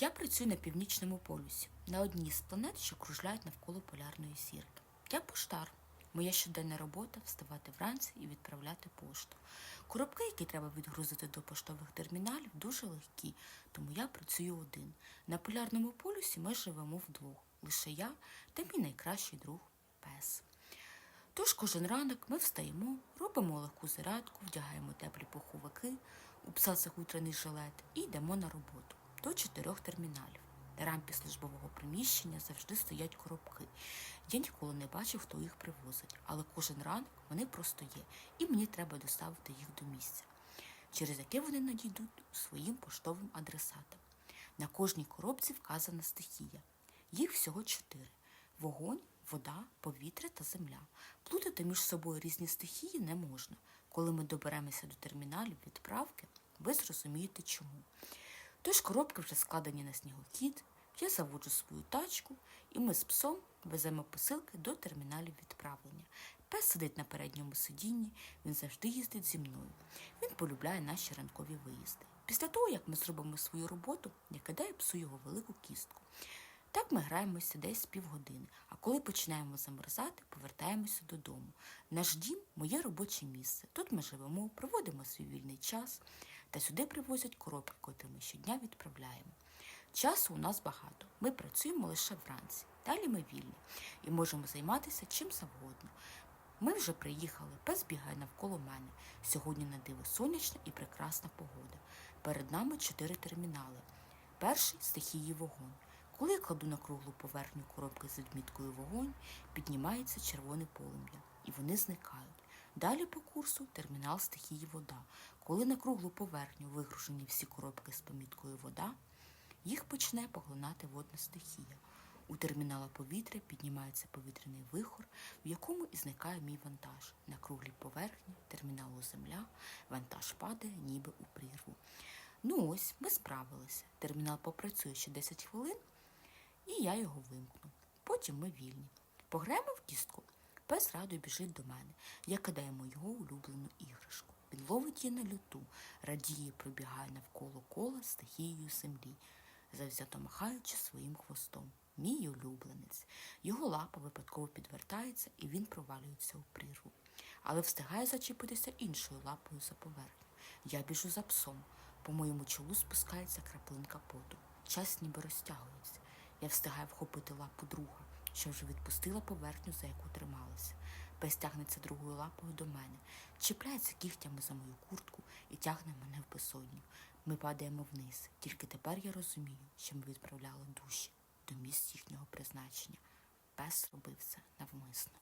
Я працюю на північному полюсі, на одній з планет, що кружляють навколо полярної сірки. Я поштар. Моя щоденна робота вставати вранці і відправляти пошту. Коробки, які треба відгрузити до поштових терміналів, дуже легкі, тому я працюю один. На полярному полюсі ми живемо вдвох. Лише я та мій найкращий друг пес. Тож кожен ранок ми встаємо, робимо легку зарядку, вдягаємо теплі пуховики, у псацах утряний жилет і йдемо на роботу до чотирьох терміналів. На рампі службового приміщення завжди стоять коробки. Я ніколи не бачив, хто їх привозить, але кожен ранок вони просто є, і мені треба доставити їх до місця, через яке вони надійдуть своїм поштовим адресатам. На кожній коробці вказана стихія. Їх всього чотири: вогонь, вода, повітря та земля. Плутати між собою різні стихії не можна. Коли ми доберемося до терміналів відправки, ви зрозумієте чому. Тож коробки вже складені на снігокіт, я заводжу свою тачку, і ми з псом веземо посилки до терміналів відправлення. Пес сидить на передньому сидінні, він завжди їздить зі мною. Він полюбляє наші ранкові виїзди. Після того, як ми зробимо свою роботу, я кидаю псу його велику кістку. Так ми граємося десь півгодини, а коли починаємо замерзати, повертаємося додому. Наш дім моє робоче місце. Тут ми живемо, проводимо свій вільний час, та сюди привозять коробки, котрі ми щодня відправляємо. Часу у нас багато. Ми працюємо лише вранці. Далі ми вільні і можемо займатися чим завгодно. Ми вже приїхали, пес бігає навколо мене. Сьогодні на диво сонячна і прекрасна погода. Перед нами чотири термінали. Перший стихії вогонь. Коли я кладу на круглу поверхню коробки з відміткою вогонь, піднімається червоне полум'я, і вони зникають. Далі по курсу термінал стихії вода. Коли на круглу поверхню вигружені всі коробки з поміткою вода, їх почне поглинати водна стихія. У термінала повітря піднімається повітряний вихор, в якому і зникає мій вантаж. На круглій поверхні терміналу земля вантаж падає, ніби у прірву. Ну ось, ми справилися. Термінал попрацює ще 10 хвилин, і я його вимкну. Потім ми вільні. Пограємо в кістку. Пес радо біжить до мене. Я кидаю його улюблену іграшку. Він ловить її на люту, радіє, пробігає навколо кола стихією землі, завзято махаючи своїм хвостом. Мій улюбленець. Його лапа випадково підвертається, і він провалюється у прірву. Але встигає зачепитися іншою лапою за поверхню. Я біжу за псом. По моєму чолу спускається краплинка поту. Час ніби розтягується. Я встигаю вхопити лапу друга, що вже відпустила поверхню, за яку трималася. Пес тягнеться другою лапою до мене, чіпляється кігтями за мою куртку і тягне мене в безодню. Ми падаємо вниз. Тільки тепер я розумію, що ми відправляли душі до місць їхнього призначення. Пес робив це навмисно.